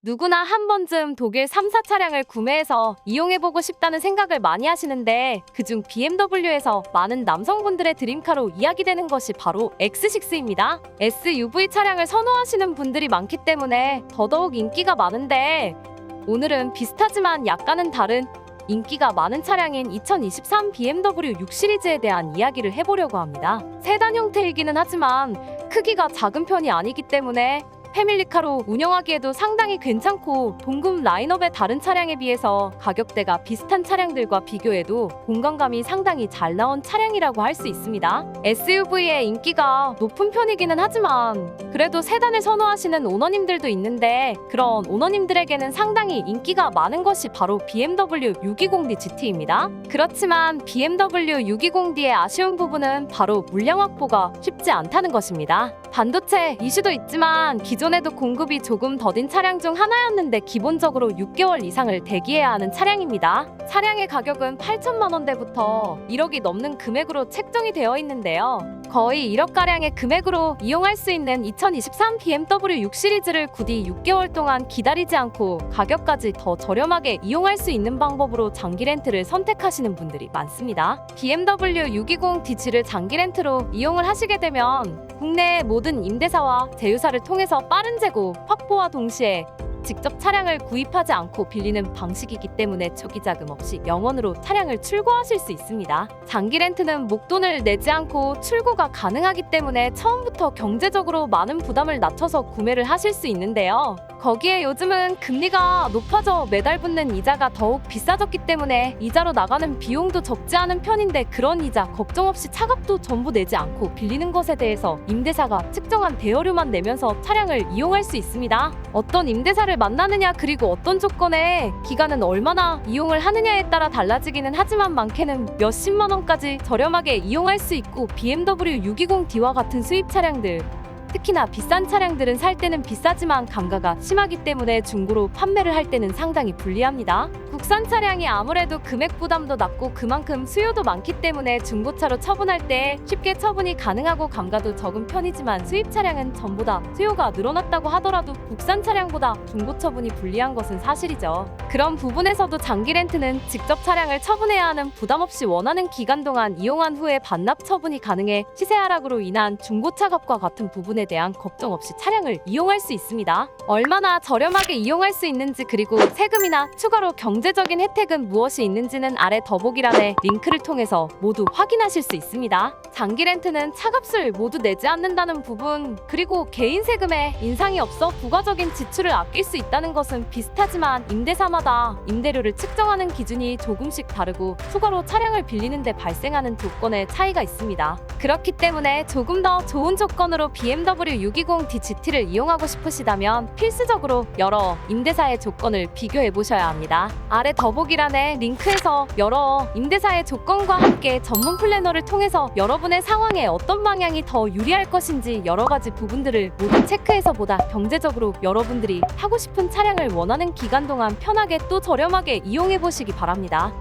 누구나 한 번쯤 독일 3사 차량을 구매해서 이용해보고 싶다는 생각을 많이 하시는데 그중 BMW에서 많은 남성분들의 드림카로 이야기되는 것이 바로 X6입니다. SUV 차량을 선호하시는 분들이 많기 때문에 더더욱 인기가 많은데 오늘은 비슷하지만 약간은 다른 인기가 많은 차량인 2023 BMW 6 시리즈에 대한 이야기를 해보려고 합니다. 세단 형태이기는 하지만 크기가 작은 편이 아니기 때문에 패밀리카로 운영하기에도 상당히 괜찮고 동급 라인업의 다른 차량에 비해서 가격대가 비슷한 차량들과 비교해도 공간감이 상당히 잘 나온 차량이라고 할 수 있습니다. SUV의 인기가 높은 편이기는 하지만 그래도 세단을 선호하시는 오너님들도 있는데 그런 오너님들에게는 상당히 인기가 많은 것이 바로 BMW 620d GT입니다. 그렇지만 BMW 620d의 아쉬운 부분은 바로 물량 확보가 쉽지 않다는 것입니다. 반도체 이슈도 있지만 기존에도 공급이 조금 더딘 차량 중 하나였는데 기본적으로 6개월 이상을 대기해야 하는 차량입니다. 차량의 가격은 8천만 원대부터 1억이 넘는 금액으로 책정이 되어 있는데요. 거의 1억가량의 금액으로 이용할 수 있는 2023 BMW 6 시리즈를 굳이 6개월 동안 기다리지 않고 가격까지 더 저렴하게 이용할 수 있는 방법으로 장기 렌트를 선택하시는 분들이 많습니다. BMW 620D를 장기 렌트로 이용을 하시게 되면 국내 모든 임대사와 제휴사를 통해서 빠른 재고 확보와 동시에 직접 차량을 구입하지 않고 빌리는 방식이기 때문에 초기 자금 없이 영원으로 차량을 출고하실 수 있습니다. 장기 렌트는 목돈을 내지 않고 출고가 가능하기 때문에 처음부터 경제적으로 많은 부담을 낮춰서 구매를 하실 수 있는데요. 거기에 요즘은 금리가 높아져 매달 붙는 이자가 더욱 비싸졌기 때문에 이자로 나가는 비용도 적지 않은 편인데 그런 이자 걱정 없이 차값도 전부 내지 않고 빌리는 것에 대해서 임대사가 측정한 대여료만 내면서 차량을 이용할 수 있습니다. 어떤 임대사를 만나느냐 그리고 어떤 조건에 기간은 얼마나 이용을 하느냐에 따라 달라지기는 하지만 많게는 몇십만 원까지 저렴하게 이용할 수 있고 BMW 620D와 같은 수입 차량들 특히나 비싼 차량들은 살 때는 비싸지만 감가가 심하기 때문에 중고로 판매를 할 때는 상당히 불리합니다. 국산 차량이 아무래도 금액 부담도 낮고 그만큼 수요도 많기 때문에 중고차로 처분할 때 쉽게 처분이 가능하고 감가도 적은 편이지만 수입 차량은 전보다 수요가 늘어났다고 하더라도 국산 차량보다 중고 처분이 불리한 것은 사실이죠. 그런 부분에서도 장기 렌트는 직접 차량을 처분해야 하는 부담 없이 원하는 기간 동안 이용한 후에 반납 처분이 가능해 시세 하락으로 인한 중고차 값과 같은 부분 에 대한 걱정 없이 차량을 이용할 수 있습니다. 얼마나 저렴하게 이용할 수 있는지 그리고 세금이나 추가로 경제적인 혜택은 무엇이 있는지는 아래 더보기란에 링크를 통해서 모두 확인하실 수 있습니다. 장기 렌트는 차값을 모두 내지 않는다는 부분 그리고 개인 세금에 인상이 없어 부가적인 지출을 아낄 수 있다는 것은 비슷하지만 임대사마다 임대료를 측정하는 기준이 조금씩 다르고 추가로 차량을 빌리는데 발생하는 조건의 차이가 있습니다. 그렇기 때문에 조금 더 좋은 조건으로 BMW 620D GT를 이용하고 싶으시다면 필수적으로 여러 임대사의 조건을 비교해 보셔야 합니다. 아래 더보기란에 링크에서 여러 임대사의 조건과 함께 전문 플래너를 통해서 여러분의 상황에 어떤 방향이 더 유리할 것인지 여러 가지 부분들을 모두 체크해서 보다 경제적으로 여러분들이 타고 싶은 차량을 원하는 기간 동안 편하게 또 저렴하게 이용해 보시기 바랍니다.